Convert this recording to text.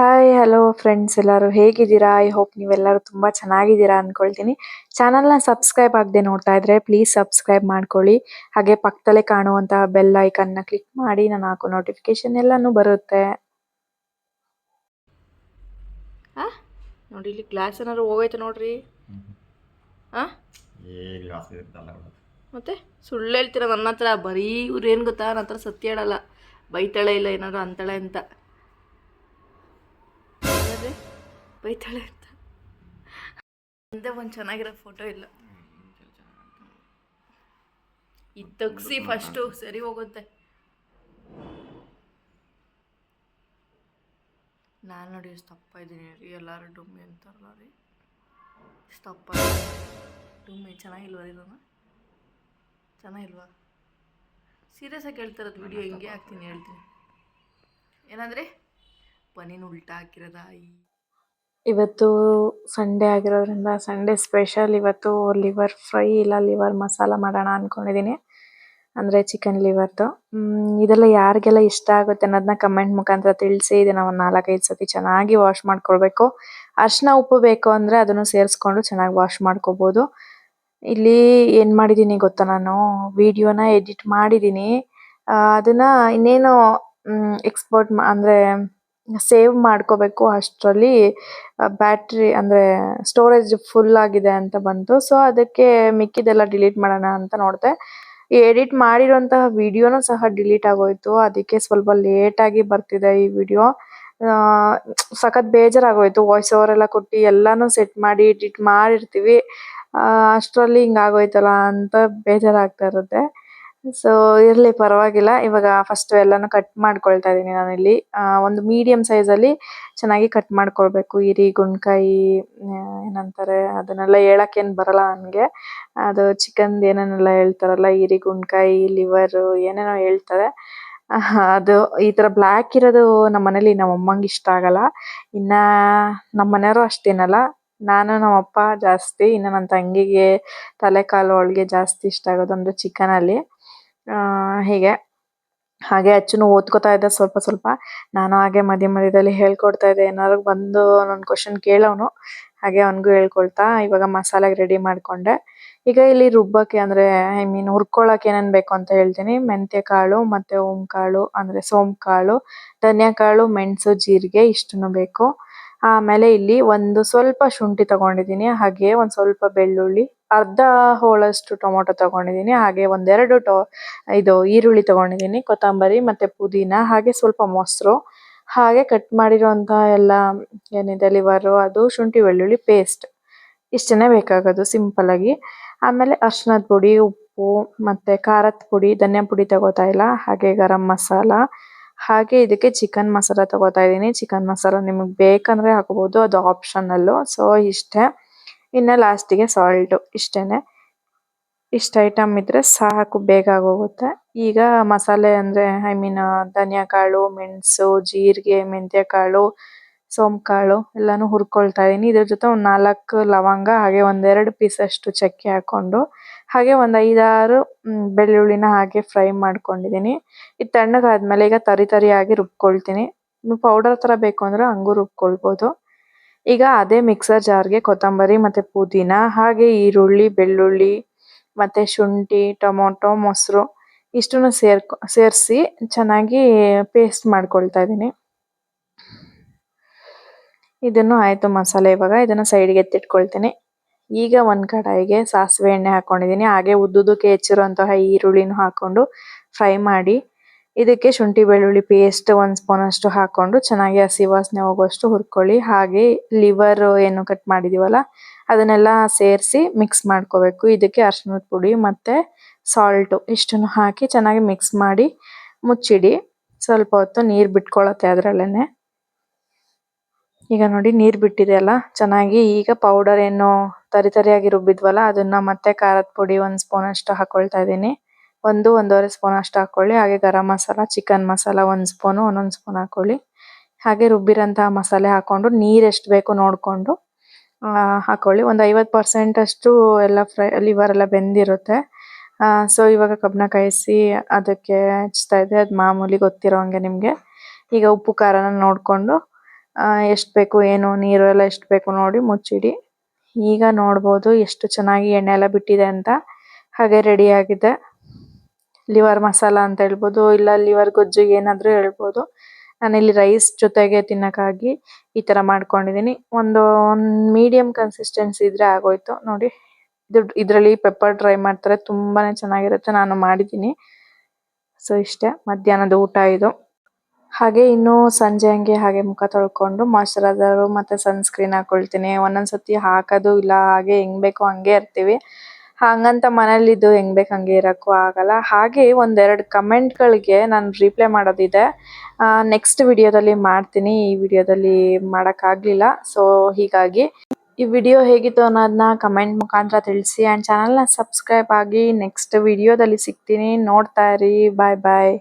Hi hello friends ಎಲ್ಲರೂ ಹೇಗಿದ್ದೀರಾ? I hope ನೀವೆಲ್ಲರೂ ತುಂಬ ಚೆನ್ನಾಗಿದ್ದೀರಾ ಅಂದ್ಕೊಳ್ತೀನಿ ಚಾನಲ್ನ ಸಬ್ಸ್ಕ್ರೈಬ್ ಆಗದೆ ನೋಡ್ತಾ ಇದ್ರೆ ಪ್ಲೀಸ್ ಸಬ್ಸ್ಕ್ರೈಬ್ ಮಾಡ್ಕೊಳ್ಳಿ. ಹಾಗೆ ಪಕ್ಕದಲ್ಲೇ ಕಾಣುವಂತಹ ಬೆಲ್ ಐಕನ್ನ ಕ್ಲಿಕ್ ಮಾಡಿ ನಾನು ಹಾಕೋ ನೋಟಿಫಿಕೇಶನ್ ಎಲ್ಲಾನು ಬರುತ್ತೆ. ಆ? ನೋಡಿ ಇಲ್ಲಿ ಗ್ಲಾಸ್ ಏನಾದ್ರು ಹೋಗೈತೆ ನೋಡ್ರಿ. ಮತ್ತೆ? ಸುಳ್ಳು ಹೇಳ್ತೀರ ನನ್ನ ಹತ್ರ ಬರೀ ಇವ್ರು ಏನು ಗೊತ್ತಾ? ನನ್ನ ಹತ್ರ ಸತ್ಯ ಹೇಳಲ್ಲ. ಬೈತಾಳೆ ಇಲ್ಲ ಏನಾದ್ರು ಅಂತಾಳೆ ಅಂತ. ಬೈತಾಳೆ ಅಂತ. ಒಂದೇ ಒಂದು ಚೆನ್ನಾಗಿರೋ ಫೋಟೋ ಇಲ್ಲ. ಇದು ತೆಗ್ಸಿ ಫಸ್ಟು ಸರಿ ಹೋಗುತ್ತೆ. ನಾನು ನೋಡಿ ಎಷ್ಟು ತಪ್ಪ ಇದ್ದೀನಿ ರೀ ಎಲ್ಲರೂ ಡುಮ್ಮಿ ಅಂತಾರಲ್ಲ ರೀ. ಎಷ್ಟು ತಪ್ಪ ಡುಮ್ಮಿ ಚೆನ್ನಾಗಿಲ್ವ ರೀ ನಾನು ಚೆನ್ನಾಗಿಲ್ವಾ? ಸೀರಿಯಸ್ ಆಗಿ ಹೇಳ್ತಿರೋದು ವಿಡಿಯೋ ಹಿಂಗೆ ಹಾಕ್ತೀನಿ ಹೇಳ್ತೀನಿ. ಏನಂದರೆ ಪನೀನ್ ಉಲ್ಟಾ ಹಾಕಿರೋದ? ಈ ಇವತ್ತು ಸಂಡೇ ಆಗಿರೋದ್ರಿಂದ ಸಂಡೇ ಸ್ಪೆಷಲ್ ಇವತ್ತು ಲಿವರ್ ಫ್ರೈ ಇಲ್ಲ ಲಿವರ್ ಮಸಾಲ ಮಾಡೋಣ ಅನ್ಕೊಂಡಿದೀನಿ ಅಂದ್ರೆ ಚಿಕನ್ ಲಿವರ್ದು ಇದೆಲ್ಲ ಯಾರಿಗೆಲ್ಲ ಇಷ್ಟ ಆಗುತ್ತೆ ಅನ್ನೋದನ್ನ ಕಮೆಂಟ್ ಮುಖಾಂತರ ತಿಳಿಸಿ. ಇದನ್ನ ಒಂದು ನಾಲ್ಕೈದು ಸತಿ ಚೆನ್ನಾಗಿ ವಾಶ್ ಮಾಡ್ಕೊಳ್ಬೇಕು. ಅರ್ಶಿನ ಉಪ್ಪು ಬೇಕು ಅಂದ್ರೆ ಅದನ್ನು ಸೇರಿಸ್ಕೊಂಡು ಚೆನ್ನಾಗಿ ವಾಶ್ ಮಾಡ್ಕೋಬಹುದು ಇಲ್ಲಿ ಏನು ಮಾಡಿದೀನಿ ಗೊತ್ತಾ ನಾನು? ವಿಡಿಯೋನ ಎಡಿಟ್ ಮಾಡಿದೀನಿ ಅದನ್ನು ಅದನ್ನ ಇನ್ನೇನು ಎಕ್ಸ್ಪೋರ್ಟ್ ಅಂದ್ರೆ ಸೇವ್ ಮಾಡ್ಕೋಬೇಕು ಅಷ್ಟರಲ್ಲಿ ಬ್ಯಾಟ್ರಿ ಅಂದರೆ ಸ್ಟೋರೇಜ್ ಫುಲ್ ಆಗಿದೆ ಅಂತ ಬಂತು. ಸೊ ಅದಕ್ಕೆ ಮಿಕ್ಕಿದೆಲ್ಲ ಡಿಲೀಟ್ ಮಾಡೋಣ ಅಂತ ನೋಡಿದೆ. ಎಡಿಟ್ ಮಾಡಿರೋಂತಹ ವಿಡಿಯೋನೂ ಸಹ ಡಿಲೀಟ್ ಆಗೋಯ್ತು. ಅದಕ್ಕೆ ಸ್ವಲ್ಪ ಲೇಟಾಗಿ ಬರ್ತಿದೆ ಈ ವಿಡಿಯೋ ಸಖತ್ ಬೇಜಾರಾಗೋಯ್ತು. ವಾಯ್ಸ್ ಓವರ್ ಎಲ್ಲ ಕೊಟ್ಟು ಎಲ್ಲಾನು ಸೆಟ್ ಮಾಡಿ ಎಡಿಟ್ ಮಾಡಿರ್ತೀವಿ. ಅಷ್ಟರಲ್ಲಿ ಹಿಂಗಾಗೋಯ್ತಲ್ಲ ಅಂತ ಬೇಜಾರಾಗ್ತಾ ಇರುತ್ತೆ. ಸೊ ಇರ್ಲಿ, ಪರವಾಗಿಲ್ಲ. ಇವಾಗ ಫಸ್ಟ್ ಎಲ್ಲಾನು ಕಟ್ ಮಾಡ್ಕೊಳ್ತಾ ಇದೀನಿ ನಾನಿಲ್ಲಿ. ಒಂದು ಮೀಡಿಯಂ ಅಲ್ಲಿ ಚೆನ್ನಾಗಿ ಕಟ್ ಮಾಡ್ಕೊಳ್ಬೇಕು. ಈರಿ ಗುಂಡ್ಕಾಯಿ ಏನಂತಾರೆ, ಅದನ್ನೆಲ್ಲ ಹೇಳಕ್ ಏನ್ ಬರಲ್ಲ ನನ್ಗೆ. ಅದು ಚಿಕನ್ ಏನೇನೆಲ್ಲ ಹೇಳ್ತಾರಲ್ಲ ಈರಿ ಗುಂಡ್ಕಾಯಿ ಲಿವರ್ ಏನೇನೋ ಹೇಳ್ತಾರೆ. ಅದು ಈ ತರ ಬ್ಲ್ಯಾಕ್ ಇರೋದು ನಮ್ಮ ಮನೇಲಿ ನಮ್ಮ ಅಮ್ಮಂಗೆ ಇಷ್ಟ ಆಗಲ್ಲ. ಇನ್ನ ನಮ್ಮ ಮನೆಯವರು ಅಷ್ಟೇನಲ್ಲ. ನಾನು ನಮ್ಮಪ್ಪ ಜಾಸ್ತಿ, ಇನ್ನು ನನ್ನ ತಂಗಿಗೆ ತಲೆ ಕಾಲು ಅವಳಿಗೆ ಜಾಸ್ತಿ ಇಷ್ಟ ಆಗೋದು ಅಂದ್ರೆ ಚಿಕನ್ ಆ, ಹೀಗೆ. ಹಾಗೆ ಅಚ್ಚುನು ಓದ್ಕೋತಾ ಇದ್ದ ಸ್ವಲ್ಪ ಸ್ವಲ್ಪ. ನಾನು ಹಾಗೆ ಮಧ್ಯ ಮಧ್ಯದಲ್ಲಿ ಹೇಳ್ಕೊಡ್ತಾ ಇದ್ದೆ. ಏನಾದ್ರು ಬಂದು ನನ್ನ ಕ್ವಶನ್ ಕೇಳೋನು. ಹಾಗೆ ಅವನಿಗೂ ಹೇಳ್ಕೊಳ್ತಾ. ಇವಾಗ ಮಸಾಲೆಗೆ ರೆಡಿ ಮಾಡ್ಕೊಂಡೆ. ಈಗ ಇಲ್ಲಿ ರುಬ್ಬಕ್ಕೆ ಅಂದ್ರೆ ಐ ಮೀನ್ ಹುರ್ಕೊಳಕ್ ಏನೇನ್ ಬೇಕು ಅಂತ ಹೇಳ್ತೀನಿ. ಮೆಂತ್ಯ ಕಾಳು, ಮತ್ತೆ ಓಂ ಕಾಳು, ಅಂದ್ರೆ ಸೋಂಪು ಕಾಳು ಧನಿಯಾ ಕಾಳು ಮೆಣಸು, ಜೀರಿಗೆ ಇಷ್ಟನ್ನು ಬೇಕು. ಆಮೇಲೆ ಇಲ್ಲಿ ಒಂದು ಸ್ವಲ್ಪ ಶುಂಠಿ ತಗೊಂಡಿದ್ದೀನಿ, ಹಾಗೆ ಒಂದು ಸ್ವಲ್ಪ ಬೆಳ್ಳುಳ್ಳಿ, ಅರ್ಧ ಹೋಳಷ್ಟು ಟೊಮೊಟೊ ತಗೊಂಡಿದ್ದೀನಿ, ಹಾಗೆ ಒಂದೆರಡು ಟೊ, ಇದು ಈರುಳ್ಳಿ ತಗೊಂಡಿದ್ದೀನಿ, ಕೊತ್ತಂಬರಿ ಮತ್ತೆ ಪುದೀನ, ಹಾಗೆ ಸ್ವಲ್ಪ ಮೊಸರು, ಹಾಗೆ ಕಟ್ ಮಾಡಿರುವಂತಹ ಎಲ್ಲ ಏನಿದೆ ಲಿವರು ಅದು ಶುಂಠಿ, ಬೆಳ್ಳುಳ್ಳಿ ಪೇಸ್ಟ್ ಇಷ್ಟನ್ನೇ ಬೇಕಾಗೋದು ಸಿಂಪಲ್ ಆಗಿ. ಆಮೇಲೆ ಅರ್ಶಿನದ ಪುಡಿ, ಉಪ್ಪು ಮತ್ತೆ ಖಾರದ ಪುಡಿ, ಧನಿಯಾ ಪುಡಿ ತಗೋತಾ ಇಲ್ಲ, ಹಾಗೆ ಗರಂ ಮಸಾಲ ಹಾಗೆ ಇದಕ್ಕೆ ಚಿಕನ್ ಮಸಾಲಾ ತಗೋತಾ ಇದೀನಿ ಚಿಕನ್ ಮಸಾಲಾ ನಿಮಗೆ ಬೇಕಂದ್ರೆ ಹಾಕೋಬಹುದು ಅದು ಆಪ್ಷನಲ್ ಸೊ ಇಷ್ಟೇ. ಇನ್ನ ಲಾಸ್ಟಿಗೆ ಸಾಲ್ಟ್ ಇಷ್ಟೇನೆ. ಇಷ್ಟ ಐಟಮ್ ಇದ್ರೆ ಸಾಕು, ಬೇಗ ಆಗೋಗುತ್ತೆ. ಈಗ ಮಸಾಲೆ ಅಂದ್ರೆ ಐ ಮೀನ್ ಧನಿಯಾ ಕಾಳು ಮೆಣಸು, ಜೀರಿಗೆ ಮೆಂತ್ಯ ಕಾಳು ಸೋಂಪು ಕಾಳು ಎಲ್ಲಾನು ಹುರ್ಕೊಳ್ತಾ ಇದೀನಿ. ಇದರ ಜೊತೆ ಒಂದ್ ನಾಲ್ಕು ಲವಂಗ, ಹಾಗೆ ಒಂದೆರಡು ಪೀಸ್ ಅಷ್ಟು ಚಕ್ಕೆ ಹಾಕೊಂಡು, ಹಾಗೆ ಒಂದ್ ಐದಾರು ಬೆಳ್ಳುಳ್ಳಿನ ಹಾಗೆ ಫ್ರೈ ಮಾಡ್ಕೊಂಡಿದೀನಿ. ಇದು ತಣ್ಣಗಾದ್ಮೇಲೆ ಈಗ ತರಿ ತರಿಯಾಗಿ ರುಬ್ಕೊಳ್ತೀನಿ. ಪೌಡರ್ ತರ ಬೇಕು ಅಂದ್ರೆ ಹಂಗೂ ರುಬ್ಕೊಳ್ಬಹುದು ಈಗ ಅದೇ ಮಿಕ್ಸರ್ ಜಾರ್ಗೆ ಕೊತ್ತಂಬರಿ ಮತ್ತೆ ಪುದೀನ, ಹಾಗೆ ಈರುಳ್ಳಿ, ಬೆಳ್ಳುಳ್ಳಿ, ಮತ್ತೆ ಶುಂಠಿ, ಟೊಮೊಟೊ, ಮೊಸರು ಇಷ್ಟನ್ನು ಸೇರ್ಕೊ, ಸೇರಿಸಿ ಚೆನ್ನಾಗಿ ಪೇಸ್ಟ್ ಮಾಡ್ಕೊಳ್ತಾ ಇದೀನಿ. ಇದನ್ನು ಆಯ್ತು ಮಸಾಲೆ ಇವಾಗ ಇದನ್ನ ಸೈಡ್ಗೆ ಎತ್ತಿಟ್ಕೊಳ್ತೀನಿ. ಈಗ ಒಂದ್ ಕಡಾಯಿಗೆ ಸಾಸಿವೆ ಎಣ್ಣೆ ಹಾಕೊಂಡಿದೀನಿ. ಹಾಗೆ ಉದ್ದುದಕ್ಕೆ ಹೆಚ್ಚಿರುವಂತಹ ಈರುಳ್ಳಿನೂ ಹಾಕೊಂಡು ಫ್ರೈ ಮಾಡಿ, ಇದಕ್ಕೆ ಶುಂಠಿ ಬೆಳ್ಳುಳ್ಳಿ ಪೇಸ್ಟ್ ಒಂದು ಸ್ಪೂನ್ ಅಷ್ಟು ಹಾಕೊಂಡು ಚೆನ್ನಾಗಿ ಹಸಿ ವಾಸನೆ ಹೋಗುವಷ್ಟು ಹುರ್ಕೊಳ್ಳಿ. ಹಾಗೆ ಲಿವರ್ ಏನು ಕಟ್ ಮಾಡಿದೀವಲ್ಲ, ಅದನ್ನೆಲ್ಲ ಸೇರಿಸಿ ಮಿಕ್ಸ್ ಮಾಡ್ಕೋಬೇಕು. ಇದಕ್ಕೆ ಅರಿಶಿನದ ಪುಡಿ ಮತ್ತೆ ಸಾಲ್ಟು ಇಷ್ಟನ್ನು ಹಾಕಿ ಚೆನ್ನಾಗಿ ಮಿಕ್ಸ್ ಮಾಡಿ ಮುಚ್ಚಿಡಿ. ಸ್ವಲ್ಪ ಹೊತ್ತು ನೀರು ಬಿಟ್ಕೊಳತ್ತೆ ಅದ್ರಲ್ಲೇನೆ. ಈಗ ನೋಡಿ ನೀರ್ ಬಿಟ್ಟಿದೆ ಅಲ್ಲ? ಚೆನ್ನಾಗಿ ಈಗ ಪೌಡರ್ ಏನು ತರಿ ತರಿಯಾಗಿ ರುಬ್ಬಿದ್ವಲ್ಲ ಅದನ್ನ ಮತ್ತೆ ಖಾರದ ಪುಡಿ ಒಂದ್ ಸ್ಪೂನ್ ಅಷ್ಟು ಹಾಕೊಳ್ತಾ ಇದೀನಿ ಒಂದು ಒಂದೂವರೆ ಸ್ಪೂನ್ ಅಷ್ಟು ಹಾಕೊಳ್ಳಿ. ಹಾಗೆ ಗರಂ ಮಸಾಲ ಚಿಕನ್ ಮಸಾಲ ಒಂದ್ ಸ್ಪೂನ್ ಒಂದೊಂದ್ ಸ್ಪೂನ್ ಹಾಕೊಳ್ಳಿ. ಹಾಗೆ ರುಬ್ಬಿರಂತ ಮಸಾಲೆ ಹಾಕೊಂಡು ನೀರ್ ಎಷ್ಟು ಬೇಕು ನೋಡ್ಕೊಂಡು ಆ, ಹಾಕೊಳ್ಳಿ. ಒಂದ್ ಐವತ್ ಪರ್ಸೆಂಟ್ ಅಷ್ಟು ಎಲ್ಲ ಫ್ರೈ ಲಿವರ್ ಎಲ್ಲ ಬೆಂದಿರುತ್ತೆ. ಸೊ ಇವಾಗ ಕಬ್ಬನ ಕಾಯಿಸಿ ಅದಕ್ಕೆ ಹಚ್ತಾ ಇದ್ದೆ. ಅದ್ ಮಾಮೂಲಿ ಗೊತ್ತಿರೋ ಹಂಗೆ ನಿಮ್ಗೆ. ಈಗ ಉಪ್ಪು ಖಾರನ ನೋಡ್ಕೊಂಡು ಎಷ್ಟು ಬೇಕು, ಏನು, ನೀರು ಎಲ್ಲ ಎಷ್ಟು ಬೇಕು ನೋಡಿ ಮುಚ್ಚಿಡಿ. ಈಗ ನೋಡ್ಬೋದು ಎಷ್ಟು ಚೆನ್ನಾಗಿ ಎಣ್ಣೆ ಎಲ್ಲ ಬಿಟ್ಟಿದೆ ಅಂತ. ಹಾಗೆ ರೆಡಿ ಆಗಿದೆ. ಲಿವರ್ ಮಸಾಲ ಅಂತ ಹೇಳ್ಬೋದು, ಇಲ್ಲ ಲಿವರ್ ಗೊಜ್ಜು ಏನಾದರೂ ಹೇಳ್ಬೋದು. ನಾನಿಲ್ಲಿ ರೈಸ್ ಜೊತೆಗೆ ತಿನ್ನಕ್ಕಾಗಿ ಈ ತರ ಮಾಡ್ಕೊಂಡಿದೀನಿ ಒಂದು ಮೀಡಿಯಂ ಕನ್ಸಿಸ್ಟೆನ್ಸಿ ಇದ್ರೆ ಆಗೋಯ್ತು. ನೋಡಿ, ಇದು, ಇದರಲ್ಲಿ ಪೆಪ್ಪರ್ ಡ್ರೈ ಮಾಡ್ತಾರೆ. ತುಂಬಾನೇ ಚೆನ್ನಾಗಿರುತ್ತೆ. ನಾನು ಮಾಡಿದ್ದೀನಿ. ಸೊ ಇಷ್ಟೇ. ಮಧ್ಯಾಹ್ನದ ಊಟ ಇದು. ಹಾಗೆ ಇನ್ನು ಸಂಜೆ ಹಂಗೆ ಹಾಗೆ ಮುಖ ತೊಳ್ಕೊಂಡು ಮಾಯಶ್ಚರೈಸರ್ ಮತ್ತೆ ಸನ್ ಸ್ಕ್ರೀನ್ ಹಾಕೊಳ್ತೀನಿ. ಒಂದೊಂದ್ಸತಿ ಹಾಕೋದು ಇಲ್ಲ, ಹಾಗೆ ಹೆಂಗ್ ಬೇಕೋ ಹಂಗೆ ಇರ್ತೀವಿ. ಹಂಗಂತ ಮನೇಲಿದ್ದು ಹೆಂಗ್ ಬೇಕು ಹಂಗೆ ಇರಕ್ಕೂ ಆಗಲ್ಲ. ಹಾಗೆ ಒಂದೆರಡು ಕಮೆಂಟ್ ಗಳಿಗೆ ನಾನು ರಿಪ್ಲೈ ಮಾಡೋದಿದೆ. ನೆಕ್ಸ್ಟ್ ವಿಡಿಯೋದಲ್ಲಿ ಮಾಡ್ತೀನಿ. ಈ ವಿಡಿಯೋದಲ್ಲಿ ಮಾಡಕ್ ಆಗ್ಲಿಲ್ಲ ಸೊ ಹೀಗಾಗಿ ಈ ವಿಡಿಯೋ ಹೇಗಿತ್ತು ಅನ್ನೋದನ್ನ ಕಮೆಂಟ್ ಮುಖಾಂತರ ತಿಳಿಸಿ. ಆ್ಯಂಡ್ ಚಾನಲ್ನ ಸಬ್ಸ್ಕ್ರೈಬ್ ಆಗಿ ನೆಕ್ಸ್ಟ್ ವಿಡಿಯೋದಲ್ಲಿ ಸಿಗ್ತೀನಿ. ನೋಡ್ತಾ ಇರಿ. ಬಾಯ್ ಬಾಯ್